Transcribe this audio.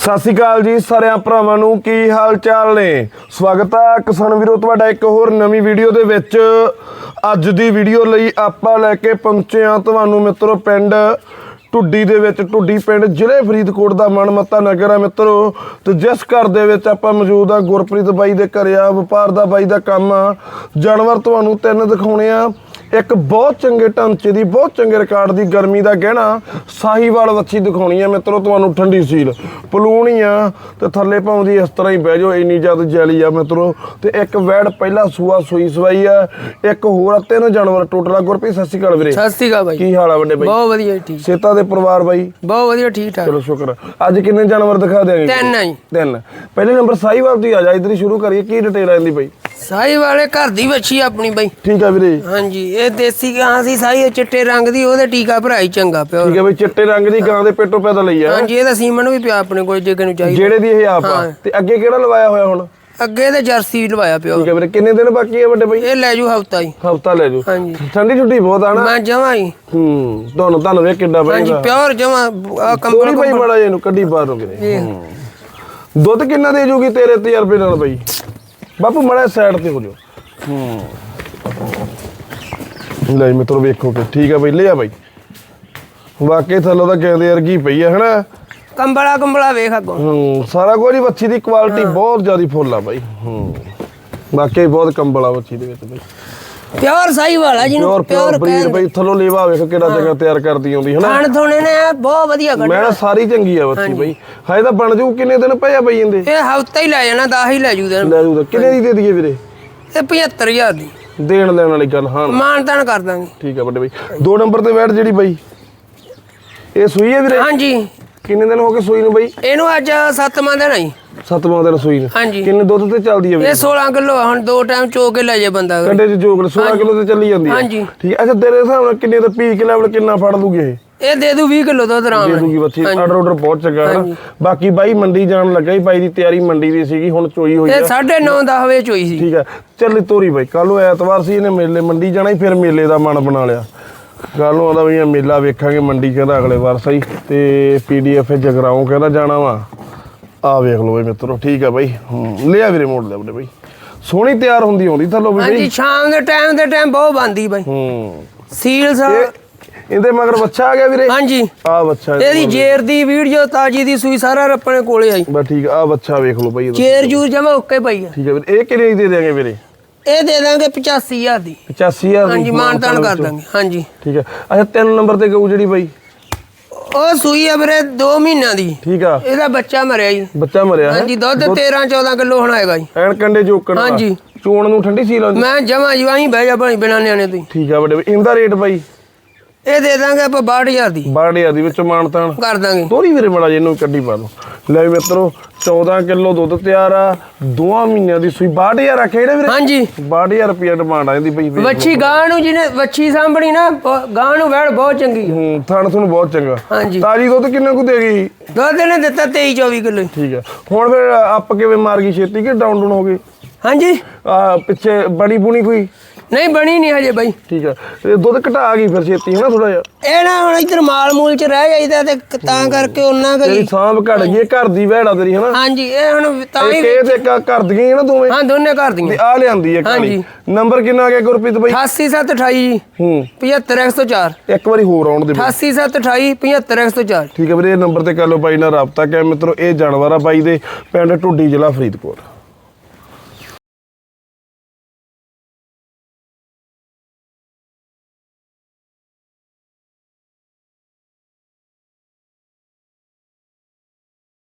ਸਤਿ ਸ਼੍ਰੀ ਅਕਾਲ ਜੀ ਸਾਰਿਆਂ ਭਰਾਵਾਂ ਨੂੰ, ਕੀ ਹਾਲ ਚਾਲ ਨੇ? ਸਵਾਗਤ ਹੈ ਕਿਸਾਨ ਵੀਰੋ, ਤੁਹਾਡਾ ਇੱਕ ਹੋਰ ਨਵੀਂ ਵੀਡੀਓ ਦੇ ਵਿੱਚ। ਅੱਜ ਦੀ ਵੀਡੀਓ ਲਈ ਆਪਾਂ ਲੈ ਕੇ ਪਹੁੰਚੇ ਹਾਂ ਤੁਹਾਨੂੰ ਮਿੱਤਰੋ, ਪਿੰਡ ਟੁੱਡੀ ਦੇ ਵਿੱਚ ਟੁੱਡੀ ਪਿੰਡ ਜ਼ਿਲ੍ਹੇ ਫਰੀਦਕੋਟ ਦਾ ਮਨਮੱਤਾ ਨਗਰ ਆ ਮਿੱਤਰੋ। ਤੇ ਜਿਸ ਘਰ ਦੇ ਵਿੱਚ ਆਪਾਂ ਮੌਜੂਦ ਆ ਗੁਰਪ੍ਰੀਤ ਬਾਈ ਦੇ ਘਰ ਆ, ਵਪਾਰ ਦਾ ਬਾਈ ਦਾ ਕੰਮ ਆ। ਜਾਨਵਰ ਤੁਹਾਨੂੰ ਤਿੰਨ ਦਿਖਾਉਣੇ ਆ। ਇੱਕ ਬਹੁਤ ਚੰਗੇ ਢਾਂਚੇ ਦੀ ਬਹੁਤ ਚੰਗੇ ਰਿਕਾਰਡ ਦੀ ਗਰਮੀ ਦਾ ਗਹਿਣਾ ਸਾਹੀਵਾਲ ਵੱਛੀ ਦਿਖਾਉਣੀ ਆ ਮਿੱਤਰੋ ਤੁਹਾਨੂੰ ਠੰਡੀ ਸੀਲ। ਪਲੂਣੀ ਆ ਤੇ ਥੱਲੇ ਪਾਉਂਦੀ ਇਸ ਤਰ੍ਹਾਂ ਹੀ ਬਹਿ ਜਾਓ ਇੰਨੀ ਜ਼ਿਆਦਾ ਜੈਲੀ ਆ ਮਿੱਤਰੋ। ਤੇ ਇੱਕ ਵੈੜ ਪਹਿਲਾ ਸੂਆ ਸੂਈ ਸਵਾਈ ਆ ਇੱਕ ਹੋਰ ਆ ਤਿੰਨ ਜਾਨਵਰ ਟੋਟਲ ਆ। ਗੁਰਪ੍ਰੀਤ ਸਤਿ ਸ਼੍ਰੀ ਅਕਾਲ ਵੀਰੇ। ਸਤਿ ਸ਼੍ਰੀ ਅਕਾਲ ਬਾਈ। ਕੀ ਹਾਲ ਆ ਵੱਡੇ ਬਾਈ? ਬਹੁਤ ਵਧੀਆ ਜੀ, ਠੀਕ। ਸੇਤਾ ਦੇ ਪਰਿਵਾਰ ਬਾਈ? ਬਹੁਤ ਵਧੀਆ ਠੀਕ ਠਾਕ। ਚਲੋ ਸ਼ੁਕਰ ਆ। ਅੱਜ ਕਿੰਨੇ ਜਾਨਵਰ ਦਿਖਾ ਦੇਾਂਗੇ ਤਿੰਨ ਆ ਜੀ। ਤਿੰਨ। ਪਹਿਲੇ ਨੰਬਰ ਸਾਹੀਵਾਲ ਦੀ ਆ ਜਾ ਇਧਰ ਹੀ ਸ਼ੁਰੂ ਕਰੀਏ। ਕੀ ਡਿਟੇਲ ਆਂਦੀ ਬਾਈ? ਸਾਈ ਵਾਲੇ ਘਰ ਦੀ ਵੱਛੀ ਆਪਣੀ ਬਾਈ। ਠੀਕ ਆ ਵੀਰੇ। ਹਾਂਜੀ ਇਹ ਦੇਸੀ ਗਾਂ ਸੀ ਸਾਈ ਇਹ ਚਿੱਟੇ ਰੰਗ ਦੀ ਉਹਦੇ ਟੀਕਾ ਭਰਾਈ ਚੰਗਾ ਪਿਆ ਠੀਕ ਆ ਬਈ ਚਿੱਟੇ ਰੰਗ ਦੀ ਗਾਂ ਦੇ ਪੇਟੋਂ ਪੈਦਾ ਲਈ ਆ। ਹਾਂਜੀ ਇਹਦਾ ਸੀਮਨ ਵੀ ਪਿਆ ਆਪਣੇ ਕੋਲ ਜੇ ਕਿਨੂੰ ਚਾਹੀਦਾ। ਜਿਹੜੇ ਦੀ ਇਹ ਆਪ ਆ। ਤੇ ਅੱਗੇ ਕਿਹੜਾ ਲਵਾਇਆ ਹੋਇਆ ਹੁਣ? ਅੱਗੇ ਤੇ ਜਰਸੀ ਲਵਾਇਆ ਪਿਆ। ਠੀਕ ਹੈ ਵੀਰੇ ਕਿੰਨੇ ਦਿਨ ਬਾਕੀ ਹੈ ਵੱਡੇ ਬਾਈ? ਇਹ ਲੈ ਜੂ ਹਫਤਾ ਹੀ। ਹਫਤਾ ਲੈ ਜਾਓ ਹਾਂਜੀ। ਠੰਡੀ ਛੁੱਟੀ ਬਹੁਤ ਆ ਨਾ ਮੈਂ ਜਮਾ ਹੀ। ਹੂੰ ਤੁਹਾਨੂੰ ਤੁਹਾਨੂੰ ਵੇਖ ਕਿੱਡਾ ਹਾਂਜੀ ਬਾਈ ਪਿਓਰ ਜਮਾ ਆ ਕੰਬਲ ਬਾਈ ਬੜਾ ਜੇ ਇਹਨੂੰ ਕੱਢੀ ਬਾਹਰੋਂ ਹੂੰ। ਦੁੱਧ ਕਿੰਨਾ ਦੇ ਜੂਗੀ ਤੇਰੇ ਤਜਰਬੇ ਨਾਲ ਬਾਈ? ਬਾਪੂ ਮੜਾ ਸਾਈਡ ਤੇ ਹੋ ਜਾਓ। ਹੂੰ। ਲੈ ਮਿੱਤਰੋ ਵੇਖੋ ਕਿ ਠੀਕ ਆ ਬਾਈ ਲਿਆ ਬਾਈ। ਵਾਕਈ ਥੱਲੋਂ ਤਾਂ ਕਹਿੰਦੇ ਵਰਗੀ ਪਈ ਆ ਹਨਾ? ਕੰਬਲਾ ਕੰਬਲਾ ਵੇਖ ਅੱਗੋਂ। ਹੂੰ ਸਾਰਾ ਕੁਝ ਹੀ ਵੱਛੀ ਦੀ ਕੁਆਲਿਟੀ ਬਹੁਤ ਜ਼ਿਆਦਾ ਫੁੱਲ ਆ ਬਾਈ। ਹੂੰ। ਵਾਕਈ ਬਹੁਤ ਕੰਬਲ ਆ ਵੱਛੀ ਦੇ ਵਿੱਚ ਬਾਈ। ਪਿਓਰ ਸਾਈ ਵਾਲਾ ਜਿਹਨੂੰ ਪਿਓਰ ਬਰੀਡ ਬਾਈ ਥੱਲੋਂ ਲੇਵਾ ਵੇਖ ਕਿਹੜਾ ਚੰਗਾ ਤਿਆਰ ਕਰਦੀ ਆਉਂਦੀ ਹਨਾ? ਖਾਣ ਥੋਣੇ ਨੇ ਬਹੁਤ ਵਧੀਆ ਕੱਢ ਮੈਂ ਸਾਰੀ ਚੰਗੀ ਆ ਵੱਛੀ ਬਾਈ। ਹਾਏ ਤਾਂ ਬਣ ਜੂ ਕਿੰਨੇ ਦਿਨ ਪਏ ਆ ਬਈ ਇਹਦੇ? ਇਹ ਹਫਤਾ ਹੀ ਲੈ ਜਾਣਾ 10 ਹੀ ਲੈ ਜੂ ਦੇਣ ਲੈ ਜੂ ਕਿੰਨੇ ਦੀ ਦੇ ਦਈਏ ਵੀਰੇ? ਇਹ 75000 ਦੀ। ਦੇਣ ਲੈਣ ਵਾਲੀ ਗੱਲ ਹਾਂ। ਮਾਨ ਤਾਨ ਕਰ ਦਾਂਗੇ। ਠੀਕ ਆ ਵੱਡੇ ਬਾਈ। ਦੋ ਨੰਬਰ ਤੇ ਬੈਠ ਜਿਹੜੀ ਬਾਈ ਇਹ ਸੂਈ ਹੈ ਵੀਰੇ? ਹਾਂਜੀ। ਕਿੰਨੇ ਦਿਨ ਹੋ ਗਏ ਸੂਈ ਨੂੰ ਬਾਈ? ਇਹਨੂੰ ਅੱਜ ਸੱਤਵਾਂ ਦਿਨ ਆਈ ਸੱਤਵਾਂ ਦਿਨ ਸੂਈ ਨੂੰ। ਹਾਂਜੀ। ਕਿੰਨੇ ਦੁੱਧ ਤੇ ਚੱਲਦੀ ਹੈ ਵੀਰੇ ਇਹ 16 ਕਿਲੋ ਹੁਣ ਦੋ ਟਾਈਮ ਚੋ ਕੇ ਲੈ ਜੇ ਬੰਦਾ ਕੰਡੇ ਚ ਜੋਗਲ 16 ਕਿਲੋ ਤੇ ਚੱਲੀ ਜਾਂਦੀ ਹੈ ਹਾਂਜੀ। ਠੀਕ ਹੈ ਅੱਛਾ ਤੇਰੇ ਹਿਸਾਬ ਨਾਲ ਕਿੰਨੇ ਦਾ ਪੀਕ ਲੈਵਲ ਕਿੰਨਾ ਫੜ ਲੂਗੀ ਇਹ? ਇਹ ਦੇ ਦੂ 20 ਕਿਲੋ ਦੁੱਧ ਆਰਾਮ ਦੇ ਨਾਲ। ਦੂਗੀ ਬੱਚੀ ਆਰਡਰ ਆਰਡਰ ਬਹੁਤ ਚੰਗਾ ਹੈ। ਬਾਕੀ ਬਾਈ ਮੰਡੀ ਜਾਣ ਲੱਗਾ ਹੀ ਬਾਈ ਦੀ ਤਿਆਰੀ ਮੰਡੀ ਦੀ ਸੀਗੀ ਹੁਣ ਚੋਈ ਹੋਈ ਇਹ ਆ 9:30 10 ਵਜੇ ਚੋਈ ਸੀ। ਠੀਕ ਹੈ ਚੱਲ ਤੋਰੀ ਬਾਈ ਕੱਲ ਨੂੰ ਐਤਵਾਰ ਸੀ ਇਹਨੇ ਮੇਲੇ ਮੰਡੀ ਜਾਣਾ ਹੀ ਫਿਰ ਮੇਲੇ ਦਾ ਮਨ ਬਣਾ ਲਿਆ। ਕੱਲ ਨੂੰ ਆਦਾ ਵੀ ਇਹ ਮੇਲਾ ਵੇਖਾਂਗੇ ਮੰਡੀ ਕਹਿੰਦਾ ਅਗਲੇ ਵਾਰ ਸਹੀ ਤੇ ਪੀਡੀਐਫ ਜਗਰਾਉਂ ਕਹਿੰਦਾ ਜਾਣਾ ਵਾ। ਆ ਵੇਖ ਲਓ ਬਈ ਮਿੱਤਰੋ ਠੀਕ ਹੈ ਬਾਈ। ਹੂੰ ਲਿਆ ਵੀਰੇ ਮੋੜ ਲੈ ਬੜੇ ਬਾਈ। ਸੋਹਣੀ ਤਿਆਰ ਹੁੰਦੀ ਆਉਂਦੀ ਥੱਲੋਂ ਵੀ ਹਾਂਜੀ ਬਈ ਸ਼ਾਮ ਦੇ ਟਾਈਮ ਦੇ ਟਾਈਮ ਬਹੁਤ ਬੰਦੀ ਬਾਈ। ਹੂੰ। ਸੀਲ ਸਾ ਇਹ ਇਹਦੇ ਮਗਰ ਬੱਚਾ ਆ ਗਿਆ ਵੀਰੇ? ਹਾਂਜੀ। ਆ ਬੱਚਾ ਇਹਦੀ ਜੇਰ ਦੀ ਵੀਡੀਓ ਤਾਜੀ ਦੀ ਸੂਈ ਸਾਰਾ ਆਪਣੇ ਕੋਲੇ ਆਈ। ਬਸ ਠੀਕ ਆ ਬੱਚਾ ਵੇਖ ਲਓ ਬਾਈ ਇਹਦਾ। ਜੇਰ ਜੂਰ ਜਮਾ ਓਕੇ ਪਈ ਆ। ਠੀਕ ਹੈ ਵੀਰੇ ਇਹ ਕਿੰਨੇ ਦੀ ਦੇ ਦਿਆਂਗੇ ਵੀਰੇ? ਇਹ ਦੇ ਦਾਂਗੇ 85000 ਦੀ। 85000 ਦੀ। ਹਾਂਜੀ ਮਾਨ ਤਾਨ ਕਰ ਦਾਂਗੇ ਹਾਂਜੀ। ਠੀਕ ਹੈ ਅੱਛਾ ਤਿੰਨ ਨੰਬਰ ਤੇ ਗਊ ਜਿਹੜੀ ਬਾਈ? ਉਹ ਸੂਈ ਆ ਵੀਰੇ 2 ਮਹੀਨਿਆਂ ਦੀ ਠੀਕ ਆ ਇਹਦਾ ਬੱਚਾ ਮਰਿਆ ਜੀ ਬੱਚਾ ਮਰਿਆ ਹਾਂਜੀ ਦੁੱਧ 13 14 ਕਿਲੋ ਹੁਣ ਆਏਗਾ ਜੀ ਐਨ ਕੰਡੇ ਚੋਕਣ। ਹਾਂਜੀ। ਚੋਣ ਨੂੰ ਠੰਡੀ ਸੀ ਲਾਉਂਦੀ ਮੈਂ ਜਮਾ ਜਵਾਈ ਬਹਿ ਜਾ ਭਾਈ ਬਿਨਾਂ ਨਿਆਣੇ ਤੋਂ। ਠੀਕ ਆ ਵੱਡੇ। ਇਹਦਾ ਰੇਟ ਬਾਈ ਇਹ ਦੇ ਦਾਂਗੇ ਆਪਾਂ 62000 ਦੀ। 12000 ਦੀ ਵਿੱਚ ਮਾਨਤਾਨ ਕਰ ਦਾਂਗੇ। ਤੋਰੀ ਵੀਰੇ ਮੜਾ ਇਹਨੂੰ ਕੱਢੀ ਪਾ ਲਓ ਲੈ ਮਿੱਤਰੋ 14 ਕਿਲੋ ਦੁੱਧ ਤਿਆਰ ਆ ਦੋਆਂ ਮਹੀਨਿਆਂ ਦੀ ਸੂਈ। 62000 ਆ ਕਿਹੜੇ ਵੀਰੇ? ਹਾਂਜੀ। 62000 ਰੁਪਏ ਡਿਮਾਂਡ ਆ ਇਹਦੀ ਬਈ। ਵੱਛੀ ਗਾਂ ਨੂੰ ਜਿਹਨੇ ਵੱਛੀ ਸਾਂਭਣੀ ਨਾ ਗਾਂ ਨੂੰ ਵੈੜ ਬਹੁਤ ਚੰਗੀ। ਹੂੰ ਥਣ ਤੁਹਾਨੂੰ ਬਹੁਤ ਚੰਗਾ। ਹਾਂਜੀ। ਤਾਜੀ ਦੁੱਧ ਕਿੰਨਾ ਕੁ ਦੇਗੀ ਦੁੱਧ ਨੇ ਦਿੱਤਾ 23 24 ਕਿਲੋ ਠੀਕ ਆ। ਹੁਣ ਫਿਰ ਅੱਪ ਕਿਵੇਂ ਮਾਰ ਗਈ ਛੇਤੀ ਕਿ ਡਾਊਨ ਡਾਊਨ ਹੋ ਗਈ? ਹਾਂਜੀ। ਪਿੱਛੇ ਬੜੀ ਬੁਣੀ ਕੋਈ? ਨਹੀਂ ਬਣੀ ਨਹੀਂ ਹਜੇ ਬਾਈ। ਠੀਕ ਆ। ਇਹ ਦੁੱਧ ਘਟਾ ਗਈ ਫਿਰ ਛੇਤੀ ਹੈ ਨਾ ਥੋੜਾ ਜਿਹਾ? ਇਹ ਨਾ ਹੁਣ ਇੱਧਰ ਮਾਲ ਮੂਲ ਚ ਰਹਿ ਜਾਈਦਾ ਤੇ ਤਾਂ ਕਰਕੇ ਉਹਨਾਂ ਤੇਰੀ ਕਰੀ ਸਾਂਭ ਘਟ ਗਈ ਇਹ ਘਰ ਦੀ ਵਹਿੜਾ ਤੇਰੀ ਹੈ ਨਾ ਹਾਂਜੀ ਇਹ ਹੁਣ ਤਾਂ ਇਹ ਹੀ ਕੇ ਤੇ ਕ- ਘਰ ਦੀਆਂ ਹੀ ਆ ਨਾ ਦੋਵੇਂ? ਹਾਂ ਦੋਨੇ ਘਰ ਤੇ ਦੀਆਂ ਆ ਲਿਆਂਦੀ ਹੈ ਕਾਲੀ ਹਾਂਜੀ। ਨੰਬਰ ਕਿੰਨਾ ਆ ਗਿਆ ਗੁਰਪ੍ਰੀਤ ਬਾਈ? 88728 ਹੂੰ। 75104 ਇੱਕ ਵਾਰੀ ਹੋਰ ਆਉਣ ਦੇ ਬਾਈ। 88728 75104 ਠੀਕ ਹੈ ਵੀਰੇ ਇਹ ਨੰਬਰ ਤੇ ਕਰ ਲਓ ਬਾਈ ਨਾਲ ਰਾਬਤਾ ਕਰ ਮਿੱਤਰੋ ਇਹ ਜਾਨਵਰ ਆ ਬਾਈ ਦੇ ਪਿੰਡ ਢੁੱਡੀ ਜ਼ਿਲ੍ਹਾ ਫਰੀਦਕੋਟ।